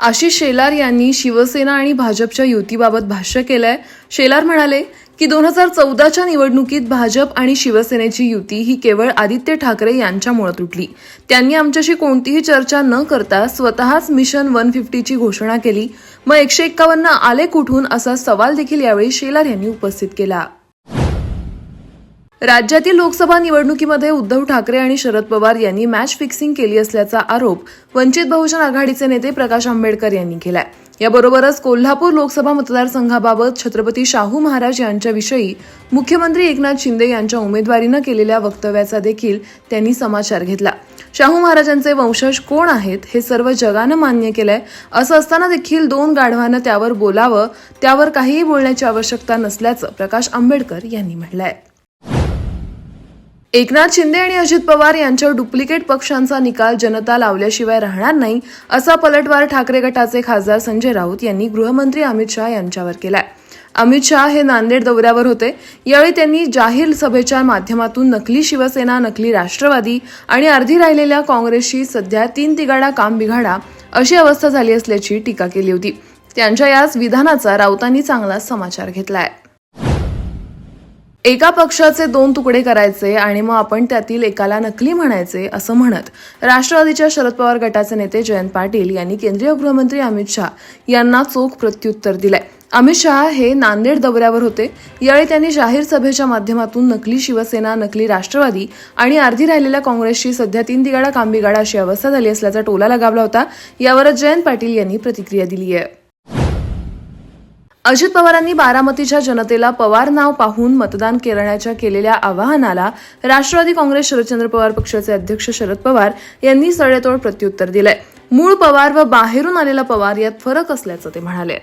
आशिष शेलार यांनी शिवसेना आणि भाजपच्या युतीबाबत भाष्य केलंय. शेलार म्हणाले की दोन हजार चौदाच्या निवडणुकीत भाजप आणि शिवसेनेची युती ही केवळ आदित्य ठाकरे यांच्यामुळे तुटली त्यांनी आमच्याशी कोणतीही चर्चा न करता स्वतःच मिशन वन फिफ्टीची घोषणा केली. मग एकशे एक्कावन्न आले कुठून असा सवाल देखील यावेळी शेलार यांनी उपस्थित केला. राज्यातील लोकसभा निवडणुकीमध्ये उद्धव ठाकरे आणि शरद पवार यांनी मॅच फिक्सिंग केली असल्याचा आरोप वंचित बहुजन आघाडीचे नेते प्रकाश आंबेडकर यांनी केलाय. याबरोबरच कोल्हापूर लोकसभा मतदारसंघाबाबत छत्रपती शाहू महाराज यांच्याविषयी मुख्यमंत्री एकनाथ शिंदे यांच्या उमेदवारीनं केलेल्या वक्तव्याचा देखील त्यांनी समाचार घेतला. शाहू महाराजांचे वंशज कोण आहेत हे सर्व जगानं मान्य केलंय. असं असताना देखील दोन गाढवानं त्यावर बोलावं त्यावर काहीही बोलण्याची आवश्यकता नसल्याचं प्रकाश आंबेडकर यांनी म्हटलंय. एकनाथ शिंदे आणि अजित पवार यांच्या डुप्लिकेट पक्षांचा निकाल जनता लावल्याशिवाय राहणार नाही असा पलटवार ठाकरे गटाचे खासदार संजय राऊत यांनी गृहमंत्री अमित शहा यांच्यावर केलाय. अमित शहा हे नांदेड दौऱ्यावर होते. यावेळी त्यांनी जाहीर सभेच्या माध्यमातून नकली शिवसेना नकली राष्ट्रवादी आणि अर्धी राहिलेल्या काँग्रेसशी सध्या तीन तिगाडा काम बिघाडा अशी अवस्था झाली असल्याची टीका केली होती. त्यांच्या याच विधानाचा राऊतांनी चांगला समाचार घेतलाय. एका पक्षाचे दोन तुकडे करायचे आणि मग आपण त्यातील एकाला नकली म्हणायचे असं म्हणत राष्ट्रवादीच्या शरद पवार गटाचे नेते जयंत पाटील यांनी केंद्रीय गृहमंत्री अमित शहा यांना चोख प्रत्युत्तर दिलंय. अमित शहा हे नांदेड दौऱ्यावर होते. यावेळी त्यांनी जाहीर सभेच्या माध्यमातून नकली शिवसेना नकली राष्ट्रवादी आणि अर्धी राहिलेल्या काँग्रेसची सध्या तीन तिगाडा कामबिगाडा अशी अवस्था झाली असल्याचा टोला लगावला होता. यावरच जयंत पाटील यांनी प्रतिक्रिया दिली आहे अजित पवारांनी बारामतीच्या जनतेला पवार नाव पाहून मतदान करण्याच्या केलेल्या आवाहनाला राष्ट्रवादी काँग्रेस शरदचंद्र पवार पक्षाचे अध्यक्ष शरद पवार यांनी सडेतोड प्रत्युत्तर दिलंय. मूळ पवार व बाहेरून आलेला पवार यात फरक असल्याचं ते म्हणाले